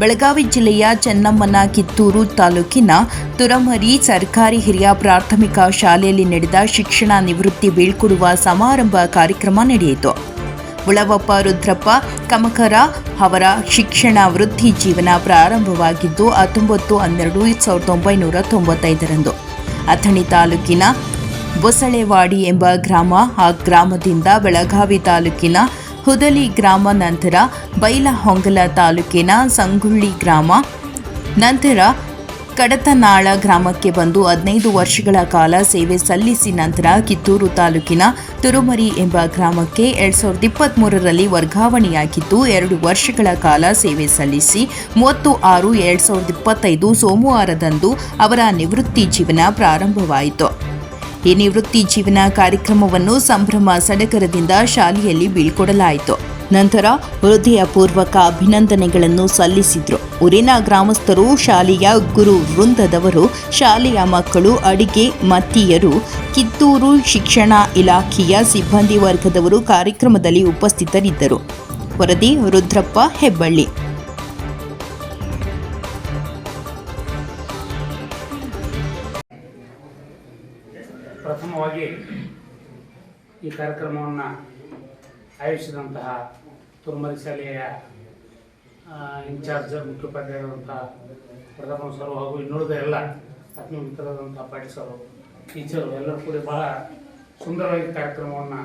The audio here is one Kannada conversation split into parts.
ಬೆಳಗಾವಿ ಜಿಲ್ಲೆಯ ಚೆನ್ನಮ್ಮನ ಕಿತ್ತೂರು ತಾಲೂಕಿನ ತುರಮರಿ ಸರ್ಕಾರಿ ಹಿರಿಯ ಪ್ರಾಥಮಿಕ ಶಾಲೆಯಲ್ಲಿ ನಡೆದ ಶಿಕ್ಷಣ ನಿವೃತ್ತಿ ಬೀಳ್ಕೊಡುವ ಸಮಾರಂಭ ಕಾರ್ಯಕ್ರಮ ನಡೆಯಿತು. ಉಳವಪ್ಪ ರುದ್ರಪ್ಪ, ಕಮಕರ ಅವರ ಶಿಕ್ಷಣ ವೃತ್ತಿ ಜೀವನ ಪ್ರಾರಂಭವಾಗಿದ್ದು, ಹತ್ತೊಂಬತ್ತು ಹನ್ನೆರಡು ಸಾವಿರದ ಒಂಬೈನೂರ ತೊಂಬತ್ತೈದರಂದು ಅಥಣಿ ತಾಲೂಕಿನ ಬೊಸಳೆವಾಡಿ ಎಂಬ ಗ್ರಾಮ ಆ ಗ್ರಾಮದಿಂದ ಬೆಳಗಾವಿ ತಾಲೂಕಿನ ಹುದಲಿ ಗ್ರಾಮ ನಂತರ ಬೈಲಹೊಂಗಲ ತಾಲೂಕಿನ ಸಂಗುಳ್ಳಿ ಗ್ರಾಮ. ನಂತರ ಕಡತನಾಳ ಗ್ರಾಮಕ್ಕೆ ಬಂದು ಹದಿನೈದು ವರ್ಷಗಳ ಕಾಲ ಸೇವೆ ಸಲ್ಲಿಸಿ ನಂತರ ಕಿತ್ತೂರು ತಾಲೂಕಿನ ತುರುಮರಿ ಎಂಬ ಗ್ರಾಮಕ್ಕೆ ಎರಡ್ ಸಾವಿರದ ಇಪ್ಪತ್ತ್ಮೂರರಲ್ಲಿ ವರ್ಗಾವಣೆಯಾಗಿದ್ದು, ಎರಡು ವರ್ಷಗಳ ಕಾಲ ಸೇವೆ ಸಲ್ಲಿಸಿ, ಮೂವತ್ತು ಆರು ಎರಡ್ ಸಾವಿರದ ಇಪ್ಪತ್ತೈದು ಸೋಮವಾರದಂದು ಅವರ ನಿವೃತ್ತಿ ಜೀವನ ಪ್ರಾರಂಭವಾಯಿತು. ಈ ನಿವೃತ್ತಿ ಜೀವನ ಕಾರ್ಯಕ್ರಮವನ್ನು ಸಂಭ್ರಮ ಸಡಗರದಿಂದ ಶಾಲೆಯಲ್ಲಿ ಬೀಳ್ಕೊಡಲಾಯಿತು. ನಂತರ ಹೃದಯಪೂರ್ವಕ ಅಭಿನಂದನೆಗಳನ್ನು ಸಲ್ಲಿಸಿದ್ರು. ಊರಿನ ಗ್ರಾಮಸ್ಥರು, ಶಾಲೆಯ ಗುರು ವೃಂದದವರು, ಶಾಲೆಯ ಮಕ್ಕಳು, ಅಡಿಗೆ ಮತ್ತಿಯರು, ಕಿತ್ತೂರು ಶಿಕ್ಷಣ ಇಲಾಖೆಯ ಸಿಬ್ಬಂದಿ ವರ್ಗದವರು ಕಾರ್ಯಕ್ರಮದಲ್ಲಿ ಉಪಸ್ಥಿತರಿದ್ದರು. ವರದಿ ರುದ್ರಪ್ಪ, ಹೆಬ್ಬಳ್ಳಿ. ಪ್ರಥಮವಾಗಿ ಈ ಕಾರ್ಯಕ್ರಮವನ್ನು ಆಯೋಜಿಸಿದಂತಹ ತುರುಮರಿ ಶಾಲೆಯ ಇನ್ಚಾರ್ಜ್ ಮುಖ್ಯೋಪಾಧ್ಯಾಯರಾದಂತಹ ಪ್ರಥಮ ಸರ್ ಹಾಗೂ ಇನ್ನುಳಿದ ಎಲ್ಲ ಆತ್ಮೀಯ ಮಿತ್ರರಾದಂತಹ ಸರ್ ಟೀಚರು ಎಲ್ಲರೂ ಕೂಡ ಬಹಳ ಸುಂದರವಾಗಿ ಕಾರ್ಯಕ್ರಮವನ್ನು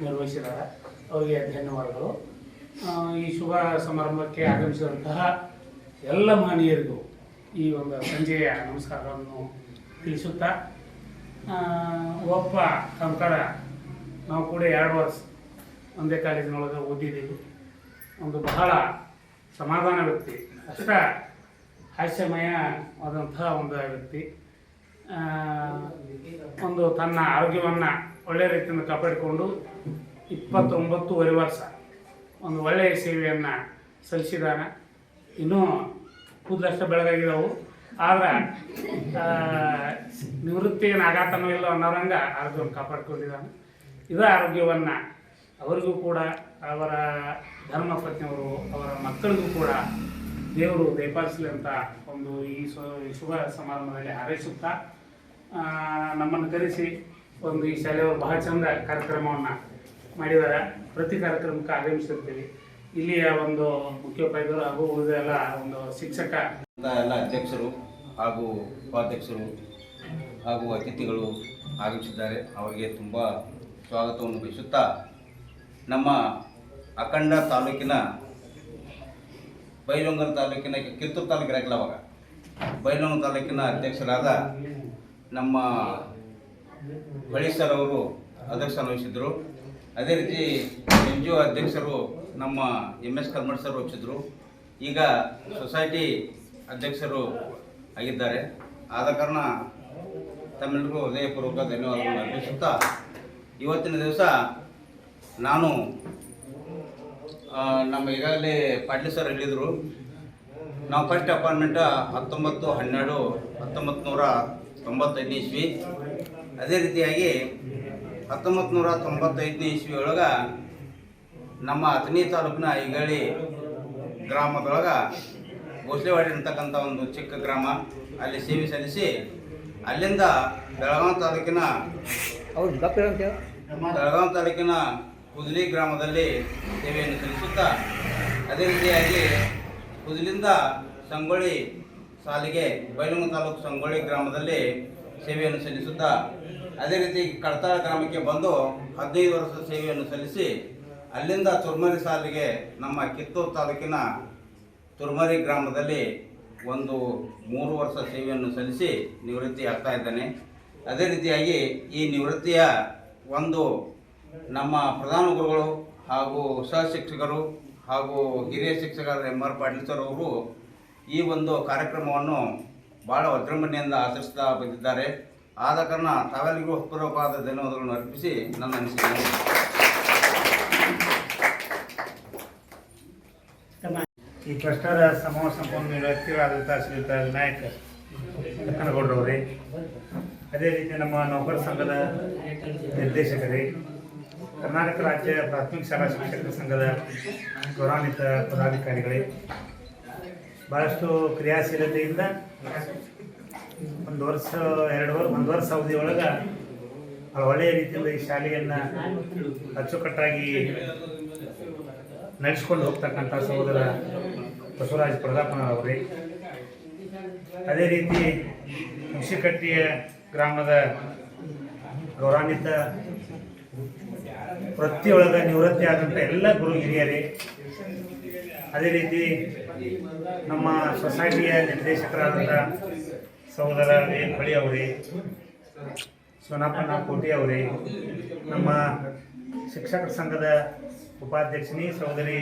ನಿರ್ವಹಿಸಿದ್ದಾರೆ. ಅವರಿಗೆ ಧನ್ಯವಾದಗಳು. ಈ ಶುಭ ಸಮಾರಂಭಕ್ಕೆ ಆಗಮಿಸಿದಂತಹ ಎಲ್ಲ ಮಹನೀಯರಿಗೂ ಈ ಒಂದು ಸಂಜೆಯ ನಮಸ್ಕಾರಗಳನ್ನು ತಿಳಿಸುತ್ತಾ ಒಬ್ಬ ಕಂಕಡ ನಾವು ಕೂಡ ಎರಡು ವರ್ಷ ಒಂದೇ ಕಾಲೇಜಿನೊಳಗೆ ಓದಿದ್ದೀವಿ. ಒಂದು ಬಹಳ ಸಮಾಧಾನ ವ್ಯಕ್ತಿ. ಅಷ್ಟ ಹಾಸ್ಯಮಯವಾದಂತಹ ಒಂದು ವ್ಯಕ್ತಿ. ಒಂದು ತನ್ನ ಆರೋಗ್ಯವನ್ನು ಒಳ್ಳೆಯ ರೀತಿಯಿಂದ ಕಾಪಾಡಿಕೊಂಡು ಇಪ್ಪತ್ತೊಂಬತ್ತೂವರೆ ವರ್ಷ ಒಂದು ಒಳ್ಳೆಯ ಸೇವೆಯನ್ನು ಸಲ್ಲಿಸಿದಾನೆ ಇನ್ನೂ ಕೂದಲಷ್ಟು ಬೆಳಗಾಗಿದ್ದಾವೆ. ಆದ್ರೆ ಏನು ಆಘಾತನೂ ಇಲ್ಲ ಅನ್ನೋರಂಗ ಆರೋಗ್ಯವನ್ನು ಕಾಪಾಡ್ಕೊಂಡಿದ್ದಾನೆ. ಇದೇ ಆರೋಗ್ಯವನ್ನು ಅವರಿಗೂ ಕೂಡ ಅವರ ಧರ್ಮಪತ್ನಿಯವರು ಅವರ ಮಕ್ಕಳಿಗೂ ಕೂಡ ದೇವರು ದಯಪಾಲಿಸಲಿ ಅಂತ ಒಂದು ಈ ಶುಭ ಸಮಾರಂಭದಲ್ಲಿ ಹಾರೈಸುತ್ತಾ ನಮ್ಮನ್ನು ಕರೆಸಿ ಒಂದು ಈ ಶಾಲೆಯವರು ಬಹಳ ಚಂದ ಕಾರ್ಯಕ್ರಮವನ್ನು ಮಾಡಿದ್ದಾರೆ. ಪ್ರತಿ ಕಾರ್ಯಕ್ರಮಕ್ಕೆ ಆಗಮಿಸಿರ್ತೀವಿ. ಇಲ್ಲಿಯ ಒಂದು ಮುಖ್ಯೋಪಾಧ್ಯಾಯರು ಹಾಗೂ ಉಳಿದ ಎಲ್ಲ ಒಂದು ಶಿಕ್ಷಕ ಎಲ್ಲ ಅಧ್ಯಕ್ಷರು ಹಾಗೂ ಉಪಾಧ್ಯಕ್ಷರು ಹಾಗೂ ಅತಿಥಿಗಳು ಆಗಮಿಸಿದ್ದಾರೆ. ಅವರಿಗೆ ತುಂಬ ಸ್ವಾಗತವನ್ನು ಬಯಸುತ್ತಾ ನಮ್ಮ ಅಖಂಡ ತಾಲೂಕಿನ ಬೈಲೊಂಗನ ತಾಲೂಕಿನ ಕಿತ್ತೂರು ತಾಲೂಕಿನ ಇರಕ್ಕಿಲ್ಲ ಅವಾಗ ಬೈಲೊಂಗ ತಾಲೂಕಿನ ಅಧ್ಯಕ್ಷರಾದ ನಮ್ಮ ಬಳಿ ಸರ್ ಅವರು ಅಧ್ಯಕ್ಷ ವಹಿಸಿದರು ಅದೇ ರೀತಿ ಎನ್ ಜಿ ಒ ಅಧ್ಯಕ್ಷರು ನಮ್ಮ ಎಂ ಎಸ್ ಕಲ್ಮಠ್ ಸರ್ ವಹಿಸಿದ್ರು ಈಗ ಸೊಸೈಟಿ ಅಧ್ಯಕ್ಷರು ಆಗಿದ್ದಾರೆ. ಆದ ಕಾರಣ ತಮ್ಮೆಲ್ಲರಿಗೂ ಹೃದಯಪೂರ್ವಕ ಧನ್ಯವಾದಗಳನ್ನು ಅರ್ಪಿಸುತ್ತಾ ಇವತ್ತಿನ ದಿವಸ ನಾನು ನಮ್ಮ ಈಗಾಗಲೇ ಪಾಟೀಲ್ ಸರ್ ಹೇಳಿದರು, ನಾವು ಫಸ್ಟ್ ಅಪಾಯಿಂಟ್ಮೆಂಟ್ ಹತ್ತೊಂಬತ್ತು ಹನ್ನೆರಡು ಹತ್ತೊಂಬತ್ತು ನೂರ ತೊಂಬತ್ತೈದನೇ ಇಸ್ವಿ. ಅದೇ ರೀತಿಯಾಗಿ ಹತ್ತೊಂಬತ್ತು ನೂರ ತೊಂಬತ್ತೈದನೇ ಇಸ್ವಿ ಒಳಗೆ ನಮ್ಮ ಅಥಣಿ ತಾಲೂಕಿನ ಈಗಳಿ ಗ್ರಾಮದೊಳಗೆ ಗೋಸ್ಲೆವಾಡಿ ಅಂತಕ್ಕಂಥ ಒಂದು ಚಿಕ್ಕ ಗ್ರಾಮ, ಅಲ್ಲಿ ಸೇವೆ ಸಲ್ಲಿಸಿ ಅಲ್ಲಿಂದ ಬೆಳಗಾವಿ ತಾಲೂಕಿನ ಬೆಳಗಾವಿ ತಾಲೂಕಿನ ಕುದಲಿ ಗ್ರಾಮದಲ್ಲಿ ಸೇವೆಯನ್ನು ಸಲ್ಲಿಸುತ್ತಾ ಅದೇ ರೀತಿಯಾಗಿ ಕುದಲಿಂದ ಸಂಗೊಳ್ಳಿ ಸಾಲಿಗೆ ಬೈಲುಂಗ ತಾಲೂಕು ಸಂಗೊಳ್ಳಿ ಗ್ರಾಮದಲ್ಲಿ ಸೇವೆಯನ್ನು ಸಲ್ಲಿಸುತ್ತಾ ಅದೇ ರೀತಿ ಕಡತಾಳ ಗ್ರಾಮಕ್ಕೆ ಬಂದು ಹದಿನೈದು ವರ್ಷ ಸೇವೆಯನ್ನು ಸಲ್ಲಿಸಿ ಅಲ್ಲಿಂದ ತುರ್ಮರಿ ಸಾಲಿಗೆ ನಮ್ಮ ಕಿತ್ತೂರು ತಾಲೂಕಿನ ತುರ್ಮರಿ ಗ್ರಾಮದಲ್ಲಿ ಒಂದು ಮೂರು ವರ್ಷ ಸೇವೆಯನ್ನು ಸಲ್ಲಿಸಿ ನಿವೃತ್ತಿ ಆಗ್ತಾ ಇದ್ದಾನೆ. ಅದೇ ರೀತಿಯಾಗಿ ಈ ನಿವೃತ್ತಿಯ ಒಂದು ನಮ್ಮ ಪ್ರಧಾನ ಗುರುಗಳು ಹಾಗೂ ಸಹ ಶಿಕ್ಷಕರು ಹಾಗೂ ಹಿರಿಯ ಶಿಕ್ಷಕರಾದ ಎಂ ಆರ್ ಪಾಟೀಲ್ ಸರ್ ಅವರು ಈ ಒಂದು ಕಾರ್ಯಕ್ರಮವನ್ನು ಭಾಳ ವಿಜೃಂಭಣೆಯಿಂದ ಆಚರಿಸ್ತಾ ಬಂದಿದ್ದಾರೆ. ಆದ ಕಾರಣ ತಾವೆಲ್ಲರಿಗೂ ಹೃತ್ಪೂರ್ವಕವಾದ ಧನ್ಯವಾದಗಳನ್ನು ಅರ್ಪಿಸಿ ನನ್ನ ಅನಿಸಿಕೆ ಈ ಟ್ರಸ್ಟರ ಸಮೂಹ ಸಂಪನ್ನ ವ್ಯಕ್ತಿಗಳಾದಂಥ ಶ್ರೀಯುತ ಕನಗೌಡ್ರವರೇ ಅದೇ ರೀತಿ ನಮ್ಮ ನೌಕರ ಸಂಘದ ನಿರ್ದೇಶಕರೇ, ಕರ್ನಾಟಕ ರಾಜ್ಯ ಪ್ರಾಥಮಿಕ ಶಾಲಾ ಶಿಕ್ಷಕರ ಸಂಘದ ಗೌರವಾನ್ವಿತ ಪದಾಧಿಕಾರಿಗಳೇ. ಭಾಳಷ್ಟು ಕ್ರಿಯಾಶೀಲತೆಯಿಂದ ಒಂದು ವರ್ಷ, ಎರಡು ವರ್ಷ ಒಂದು ವರ್ಷ ಅವಧಿಯೊಳಗೆ ಒಳ್ಳೆಯ ರೀತಿಯಿಂದ ಈ ಶಾಲೆಯನ್ನು ಅಚ್ಚುಕಟ್ಟಾಗಿ ನಡೆಸ್ಕೊಂಡು ಹೋಗ್ತಕ್ಕಂಥ ಸಹೋದರ ಬಸವರಾಜ್ ಪ್ರತಾಪನವರೇ ಅದೇ ರೀತಿ ಹುಣಸಿಕಟ್ಟಿಯ ಗ್ರಾಮದ ಗೌರವಾನ್ವಿತ ವೃತ್ತಿಯೊಳಗ ನಿವೃತ್ತಿ ಆದಂಥ ಎಲ್ಲ ಗುರು ಹಿರಿಯರೇ, ಅದೇ ರೀತಿ ನಮ್ಮ ಸೊಸೈಟಿಯ ನಿರ್ದೇಶಕರಾದಂಥ ಸಹೋದರ ವಿ ಬಳಿ ಅವರೇ ಸೋನಾಪಣ್ಣ ಕೋಟಿ ಅವರೇ, ನಮ್ಮ ಶಿಕ್ಷಕರ ಸಂಘದ ಉಪಾಧ್ಯಕ್ಷಿನಿ ಸಹೋದರಿ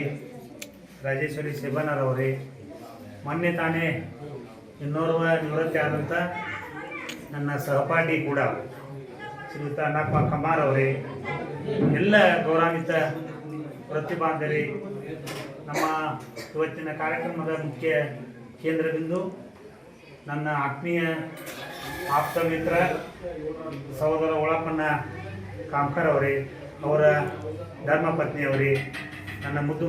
ರಾಜೇಶ್ವರಿ ಸೇಬನರ್ ಅವರೇ, ಮೊನ್ನೆ ತಾನೇ ಇನ್ನೋರ್ವ ನಿವೃತ್ತಿ ಆದಂಥ ನನ್ನ ಸಹಪಾಠಿ ಕೂಡ ಶ್ರೀಯುತ ಅಣ್ಣಪ್ಪ ಕಮಾರ್ ಅವರೇ, ಎಲ್ಲ ಗೌರವಾನ್ವಿತ ಪ್ರತಿಭಾಂಧರಿ ನಮ್ಮ ಇವತ್ತಿನ ಕಾರ್ಯಕ್ರಮದ ಮುಖ್ಯ ಕೇಂದ್ರ ಬಿಂದು ನನ್ನ ಆತ್ಮೀಯ ಆಪ್ತ ಮಿತ್ರ ಸಹೋದರ ಒಳಪ್ಪಣ್ಣ ಕಾಮ್ಕರ್ ಅವರೇ ಅವರ ಧರ್ಮಪತ್ನಿಯವರೇ ನನ್ನ ಮುದ್ದು